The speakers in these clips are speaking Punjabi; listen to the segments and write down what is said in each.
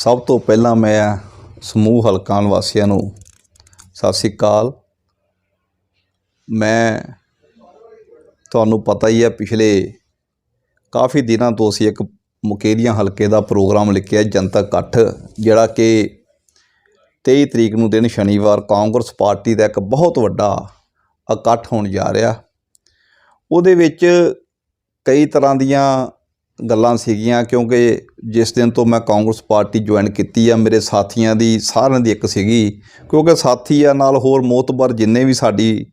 ਸਭ ਤੋਂ ਪਹਿਲਾਂ ਮੈਂ ਸਮੂਹ ਹਲਕਾ ਨਿਵਾਸੀਆਂ ਨੂੰ ਸਤਿ ਸ੍ਰੀ ਅਕਾਲ। ਮੈਂ ਤੁਹਾਨੂੰ ਪਤਾ ਹੀ ਹੈ, ਪਿਛਲੇ ਕਾਫੀ ਦਿਨਾਂ ਤੋਂ ਅਸੀਂ ਇੱਕ ਮੁਕੇਰੀਆਂ ਹਲਕੇ ਦਾ ਪ੍ਰੋਗਰਾਮ ਲਿਖਿਆ, ਜਨਤਕ ਇਕੱਠ, ਜਿਹੜਾ ਕਿ 23 ਤਰੀਕ ਨੂੰ ਦਿਨ ਸ਼ਨੀਵਾਰ ਕਾਂਗਰਸ ਪਾਰਟੀ ਦਾ ਇੱਕ ਬਹੁਤ ਵੱਡਾ ਇਕੱਠ ਹੋਣ ਜਾ ਰਿਹਾ। ਉਹਦੇ ਵਿੱਚ ਕਈ ਤਰ੍ਹਾਂ ਦੀਆਂ ਗੱਲਾਂ ਸੀਗੀਆਂ ਕਿਉਂਕਿ ਜਿਸ ਦਿਨ ਤੋਂ ਮੈਂ ਕਾਂਗਰਸ ਪਾਰਟੀ ਜੁਆਇਨ ਕੀਤੀ ਆ, ਮੇਰੇ ਸਾਥੀਆਂ ਦੀ ਸਾਰਿਆਂ ਦੀ ਇੱਕ ਸੀਗੀ। ਕਿਉਂਕਿ ਸਾਥੀ ਆ, ਨਾਲ ਹੋਰ ਮੋਤਬਰ ਜਿੰਨੇ ਵੀ ਸਾਡੀ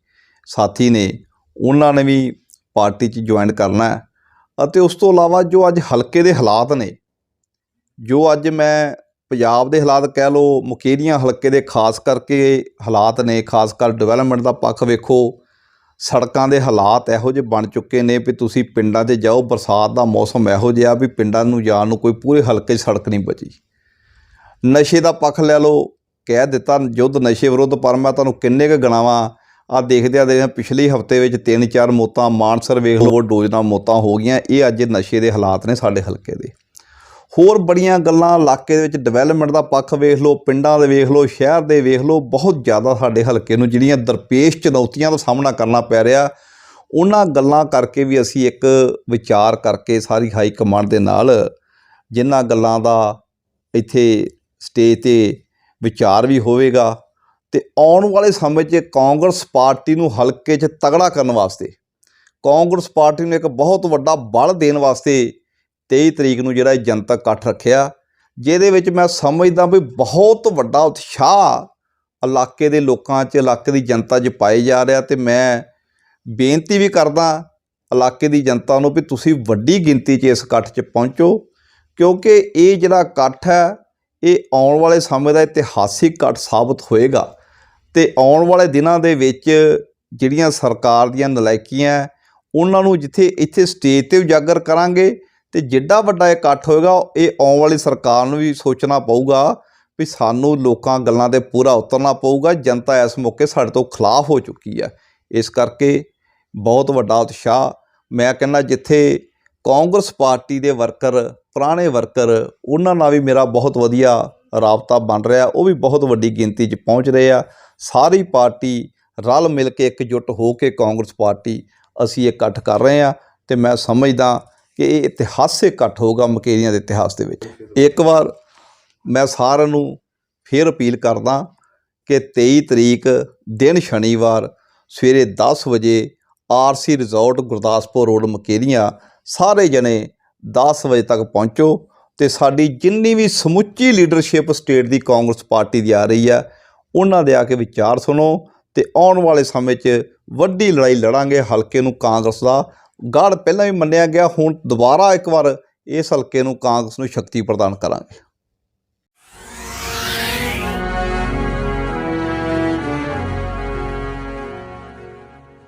ਸਾਥੀ ਨੇ, ਉਹਨਾਂ ਨੇ ਵੀ ਪਾਰਟੀ 'ਚ ਜੁਆਇਨ ਕਰਨਾ ਅਤੇ ਉਸ ਤੋਂ ਇਲਾਵਾ ਜੋ ਅੱਜ ਹਲਕੇ ਦੇ ਹਾਲਾਤ ਨੇ, ਜੋ ਅੱਜ ਮੈਂ ਪੰਜਾਬ ਦੇ ਹਾਲਾਤ ਕਹਿ ਲਓ, ਮੁਕੇਰੀਆਂ ਹਲਕੇ ਦੇ ਖਾਸ ਕਰਕੇ ਹਾਲਾਤ ਨੇ, ਖਾਸ ਕਰ ਡਿਵੈਲਪਮੈਂਟ ਦਾ ਪੱਖ ਵੇਖੋ ਸੜਕਾਂ ਦੇ ਹਾਲਾਤ ਇਹੋ ਜਿਹੇ ਬਣ ਚੁੱਕੇ ਨੇ ਵੀ ਤੁਸੀਂ ਪਿੰਡਾਂ 'ਤੇ ਜਾਓ, ਬਰਸਾਤ ਦਾ ਮੌਸਮ ਇਹੋ ਜਿਹਾ ਵੀ ਪਿੰਡਾਂ ਨੂੰ ਜਾਣ ਨੂੰ ਕੋਈ ਪੂਰੇ ਹਲਕੇ 'ਚ ਸੜਕ ਨਹੀਂ ਬਚੀ। ਨਸ਼ੇ ਦਾ ਪੱਖ ਲੈ ਲਓ, ਕਹਿ ਦਿੱਤਾ ਯੁੱਧ ਨਸ਼ੇ ਵਿਰੁੱਧ, ਪਰ ਮੈਂ ਤੁਹਾਨੂੰ ਕਿੰਨੇ ਕੁ ਗਣਾਵਾਂ ਆ ਦੇਖਦਿਆਂ ਦੇਖਦਿਆਂ ਪਿਛਲੇ ਹਫ਼ਤੇ ਵਿੱਚ ਤਿੰਨ ਚਾਰ ਮੌਤਾਂ, ਮਾਨਸਰ ਵੇਖ ਲਓ ਡੋਜ਼ ਮੌਤਾਂ ਹੋ ਗਈਆਂ, ਇਹ ਅੱਜ ਨਸ਼ੇ ਦੇ ਹਾਲਾਤ ਨੇ ਸਾਡੇ ਹਲਕੇ ਦੇ। ਹੋਰ ਬੜੀਆਂ ਗੱਲਾਂ ਇਲਾਕੇ ਦੇ ਵਿੱਚ ਡਿਵੈਲਪਮੈਂਟ ਦਾ ਪੱਖ ਵੇਖ ਲਓ, ਪਿੰਡਾਂ ਦੇ ਵੇਖ ਲਓ, ਸ਼ਹਿਰ ਦੇ ਵੇਖ ਲਓ, ਬਹੁਤ ਜ਼ਿਆਦਾ ਸਾਡੇ ਹਲਕੇ ਨੂੰ ਜਿਹੜੀਆਂ ਦਰਪੇਸ਼ ਚੁਣੌਤੀਆਂ ਦਾ ਸਾਹਮਣਾ ਕਰਨਾ ਪੈ ਰਿਹਾ। ਉਹਨਾਂ ਗੱਲਾਂ ਕਰਕੇ ਵੀ ਅਸੀਂ ਇੱਕ ਵਿਚਾਰ ਕਰਕੇ ਸਾਰੀ ਹਾਈ ਕਮਾਂਡ ਦੇ ਨਾਲ ਜਿਨ੍ਹਾਂ ਗੱਲਾਂ ਦਾ ਇੱਥੇ ਸਟੇਜ ਤੇ ਵਿਚਾਰ ਵੀ ਹੋਵੇਗਾ ਤੇ ਆਉਣ ਵਾਲੇ ਸਮੇਂ 'ਚ ਕਾਂਗਰਸ ਪਾਰਟੀ ਨੂੰ ਹਲਕੇ 'ਚ ਤਗੜਾ ਕਰਨ ਵਾਸਤੇ, ਕਾਂਗਰਸ ਪਾਰਟੀ ਨੂੰ ਇੱਕ ਬਹੁਤ ਵੱਡਾ ਬਲ ਦੇਣ ਵਾਸਤੇ 23 ਤਰੀਕ ਨੂੰ ਜਿਹੜਾ ਇਹ ਜਨਤਕ ਇਕੱਠ ਰੱਖਿਆ, ਜਿਹਦੇ ਵਿੱਚ ਮੈਂ ਸਮਝਦਾ ਵੀ ਬਹੁਤ ਵੱਡਾ ਉਤਸ਼ਾਹ ਇਲਾਕੇ ਦੇ ਲੋਕਾਂ 'ਚ, ਇਲਾਕੇ ਦੀ ਜਨਤਾ 'ਚ ਪਾਏ ਜਾ ਰਿਹਾ ਤੇ ਮੈਂ ਬੇਨਤੀ ਵੀ ਕਰਦਾ ਇਲਾਕੇ ਦੀ ਜਨਤਾ ਨੂੰ ਵੀ ਤੁਸੀਂ ਵੱਡੀ ਗਿਣਤੀ 'ਚ ਇਸ ਇਕੱਠ 'ਚ ਪਹੁੰਚੋ, ਕਿਉਂਕਿ ਇਹ ਜਿਹੜਾ ਇਕੱਠ ਹੈ, ਇਹ ਆਉਣ ਵਾਲੇ ਸਮੇਂ ਦਾ ਇਤਿਹਾਸਿਕ ਇਕੱਠ ਸਾਬਤ ਹੋਏਗਾ ਤੇ ਆਉਣ ਵਾਲੇ ਦਿਨਾਂ ਦੇ ਵਿੱਚ ਜਿਹੜੀਆਂ ਸਰਕਾਰ ਦੀਆਂ ਨਲਾਇਕੀਆਂ ਉਹਨਾਂ ਨੂੰ ਜਿੱਥੇ, ਇੱਥੇ ਸਟੇਜ ਤੇ ਉਜਾਗਰ ਕਰਾਂਗੇ ਤੇ ਜਿੱਡਾ ਵੱਡਾ ਇਕੱਠ ਹੋਏਗਾ, ਇਹ ਆਉਣ ਵਾਲੀ ਸਰਕਾਰ ਨੂੰ ਵੀ ਸੋਚਣਾ ਪਊਗਾ ਵੀ ਸਾਨੂੰ ਲੋਕਾਂ ਗੱਲਾਂ ਤੇ ਪੂਰਾ ਉਤਰਨਾ ਪਊਗਾ, ਜਨਤਾ ਇਸ ਮੌਕੇ ਸਾਡੇ ਤੋਂ ਖਿਲਾਫ ਹੋ ਚੁੱਕੀ ਹੈ। ਇਸ ਕਰਕੇ ਬਹੁਤ ਵੱਡਾ ਉਤਸ਼ਾਹ। ਮੈਂ ਕਹਿੰਦਾ ਜਿੱਥੇ ਕਾਂਗਰਸ ਪਾਰਟੀ ਦੇ ਵਰਕਰ, ਪੁਰਾਣੇ ਵਰਕਰ, ਉਹਨਾਂ ਨਾਲ ਵੀ ਮੇਰਾ ਬਹੁਤ ਵਧੀਆ ਰਾਬਤਾ ਬਣ ਰਿਹਾ, ਉਹ ਵੀ ਬਹੁਤ ਵੱਡੀ ਗਿਣਤੀ 'ਚ ਪਹੁੰਚ ਰਹੇ ਆ। ਸਾਰੀ ਪਾਰਟੀ ਰਲ ਮਿਲ ਕੇ ਇਕਜੁੱਟ ਹੋ ਕੇ ਕਾਂਗਰਸ ਪਾਰਟੀ ਅਸੀਂ ਇਕੱਠ ਕਰ ਰਹੇ ਆ ਤੇ ਮੈਂ ਸਮਝਦਾ ਕਿ ਇਹ ਇਤਿਹਾਸਿਕ ਇਕੱਠ ਹੋਊਗਾ ਮਕੇਰੀਆਂ ਦੇ ਇਤਿਹਾਸ ਦੇ ਵਿੱਚ। ਇੱਕ ਵਾਰ ਮੈਂ ਸਾਰਿਆਂ ਨੂੰ ਫੇਰ ਅਪੀਲ ਕਰਦਾ ਕਿ 23 ਤਰੀਕ ਦਿਨ ਸ਼ਨੀਵਾਰ ਸਵੇਰੇ 10 ਵਜੇ RC resort, Gurdaspur road Mukerian ਸਾਰੇ ਜਣੇ 10 ਵਜੇ ਤੱਕ ਪਹੁੰਚੋ ਤੇ ਸਾਡੀ ਜਿੰਨੀ ਵੀ ਸਮੁੱਚੀ ਲੀਡਰਸ਼ਿਪ ਸਟੇਟ ਦੀ ਕਾਂਗਰਸ ਪਾਰਟੀ ਦੀ ਆ ਰਹੀ ਹੈ ਉਹਨਾਂ ਦੇ ਆ ਕੇ ਵਿਚਾਰ ਸੁਣੋ ਤੇ ਆਉਣ ਵਾਲੇ ਸਮੇਂ 'ਚ ਵੱਡੀ ਲੜਾਈ ਲੜਾਂਗੇ, ਹਲਕੇ ਨੂੰ ਕਾਂਗਰਸ ਦਾ ਗੜ ਪਹਿਲਾਂ ਵੀ ਮੰਨਿਆ ਗਿਆ, ਹੁਣ ਦੁਬਾਰਾ ਇੱਕ ਵਾਰ ਇਸ ਹਲਕੇ ਨੂੰ ਕਾਂਗਰਸ ਨੂੰ ਸ਼ਕਤੀ ਪ੍ਰਦਾਨ ਕਰਾਂਗੇ।